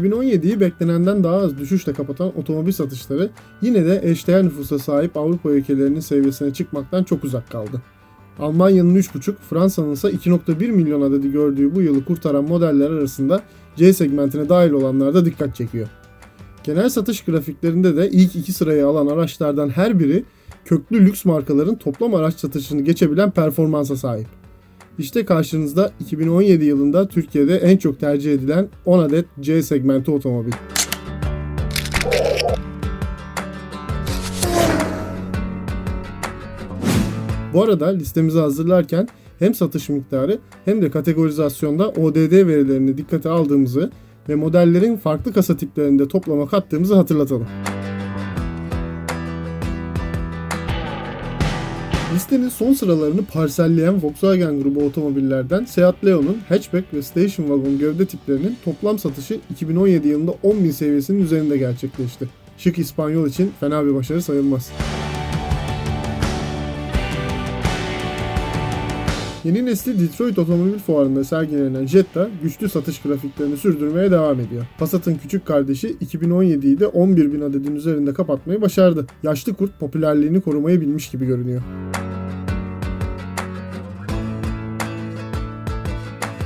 2017'yi beklenenden daha az düşüşle kapatan otomobil satışları yine de eşdeğer nüfusa sahip Avrupa ülkelerinin seviyesine çıkmaktan çok uzak kaldı. Almanya'nın 3,5, Fransa'nın ise 2,1 milyon adedi gördüğü bu yılı kurtaran modeller arasında C segmentine dahil olanlar da dikkat çekiyor. Genel satış grafiklerinde de ilk iki sırayı alan araçlardan her biri köklü lüks markaların toplam araç satışını geçebilen performansa sahip. İşte karşınızda 2017 yılında Türkiye'de en çok tercih edilen 10 adet C segmenti otomobil. Bu arada listemizi hazırlarken hem satış miktarı hem de kategorizasyonda ODD verilerini dikkate aldığımızı ve modellerin farklı kasa tiplerinde toplama kattığımızı hatırlatalım. Listenin son sıralarını parselleyen Volkswagen grubu otomobillerden Seat Leon'un hatchback ve station wagon gövde tiplerinin toplam satışı 2017 yılında 10.000 seviyesinin üzerinde gerçekleşti. Şık İspanyol için fena bir başarı sayılmaz. Yeni nesli Detroit Otomobil Fuarı'nda sergilenen Jetta güçlü satış grafiklerini sürdürmeye devam ediyor. Passat'ın küçük kardeşi 2017'yi de 11 bin adedin üzerinde kapatmayı başardı. Yaşlı kurt popülerliğini korumayı bilmiş gibi görünüyor.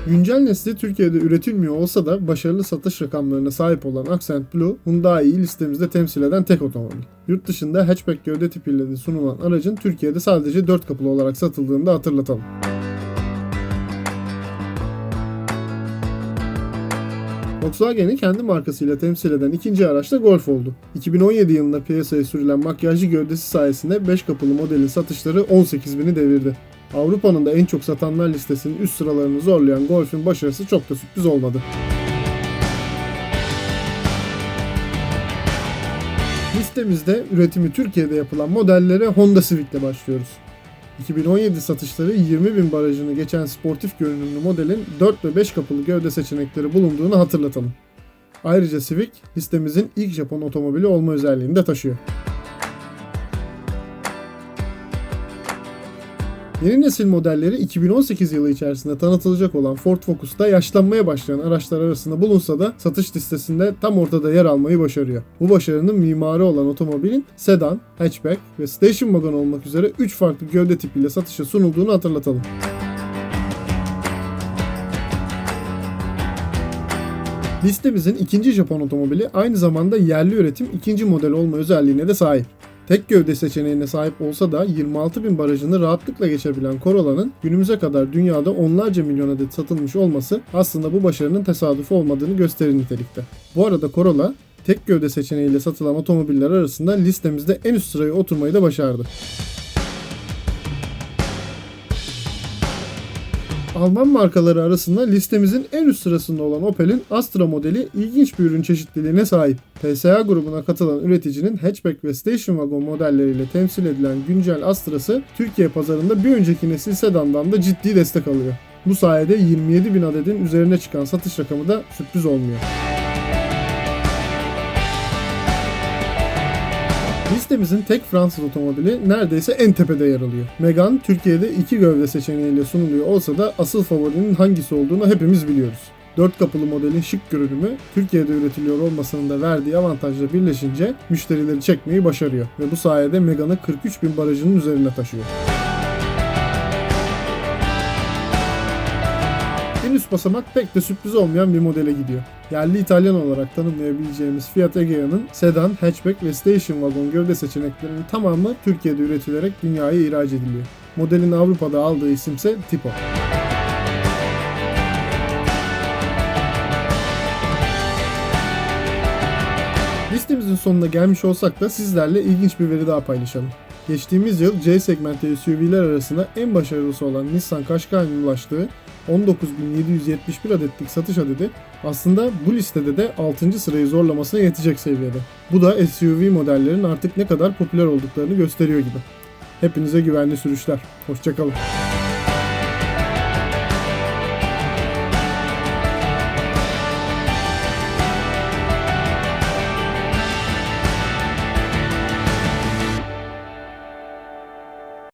Güncel nesli Türkiye'de üretilmiyor olsa da başarılı satış rakamlarına sahip olan Accent Blue, Hyundai'yi listemizde temsil eden tek otomobil. Yurt dışında hatchback gövde tipiyle de sunulan aracın Türkiye'de sadece 4 kapılı olarak satıldığını da hatırlatalım. Volkswagen'i kendi markasıyla temsil eden ikinci araç da Golf oldu. 2017 yılında piyasaya sürülen makyajlı gövdesi sayesinde 5 kapılı modelin satışları 18 bini devirdi. Avrupa'nın da en çok satanlar listesinin üst sıralarını zorlayan Golf'ün başarısı çok da sürpriz olmadı. Listemizde üretimi Türkiye'de yapılan modellere Honda Civic ile başlıyoruz. 2017 satışları 20 bin barajını geçen sportif görünümlü modelin 4 ve 5 kapılı gövde seçenekleri bulunduğunu hatırlatalım. Ayrıca Civic listemizin ilk Japon otomobili olma özelliğini de taşıyor. Yeni nesil modelleri 2018 yılı içerisinde tanıtılacak olan Ford Focus'ta yaşlanmaya başlayan araçlar arasında bulunsa da satış listesinde tam ortada yer almayı başarıyor. Bu başarının mimarı olan otomobilin sedan, hatchback ve station wagon olmak üzere 3 farklı gövde tipiyle satışa sunulduğunu hatırlatalım. Listemizin ikinci Japon otomobili aynı zamanda yerli üretim ikinci model olma özelliğine de sahip. Tek gövde seçeneğine sahip olsa da 26 bin barajını rahatlıkla geçebilen Corolla'nın günümüze kadar dünyada onlarca milyon adet satılmış olması aslında bu başarının tesadüfi olmadığını gösterir nitelikte. Bu arada Corolla tek gövde seçeneğiyle satılan otomobiller arasında listemizde en üst sıraya oturmayı da başardı. Alman markaları arasında listemizin en üst sırasında olan Opel'in Astra modeli ilginç bir ürün çeşitliliğine sahip. PSA grubuna katılan üreticinin hatchback ve station wagon modelleriyle temsil edilen güncel Astra'sı Türkiye pazarında bir önceki nesil sedandan da ciddi destek alıyor. Bu sayede 27 bin adedin üzerine çıkan satış rakamı da sürpriz olmuyor. Listemizin tek Fransız otomobili neredeyse en tepede yer alıyor. Megane Türkiye'de iki gövde seçeneğiyle sunuluyor olsa da asıl favorinin hangisi olduğunu hepimiz biliyoruz. 4 kapılı modelin şık görünümü Türkiye'de üretiliyor olmasının da verdiği avantajla birleşince müşterileri çekmeyi başarıyor ve bu sayede Megane'ı 43 bin barajının üzerine taşıyor. En üst basamak pek de sürpriz olmayan bir modele gidiyor. Yerli İtalyan olarak tanımlayabileceğimiz Fiat Egea'nın sedan, hatchback ve station wagon gövde seçeneklerinin tamamı Türkiye'de üretilerek dünyaya ihraç ediliyor. Modelin Avrupa'da aldığı isimse Tipo. Listemizin sonuna gelmiş olsak da sizlerle ilginç bir veri daha paylaşalım. Geçtiğimiz yıl C segmenti SUV'ler arasında en başarılısı olan Nissan Qashqai'nin ulaştığı 19.771 adetlik satış adedi aslında bu listede de 6. sırayı zorlamasına yetecek seviyede. Bu da SUV modellerin artık ne kadar popüler olduklarını gösteriyor gibi. Hepinize güvenli sürüşler. Hoşçakalın.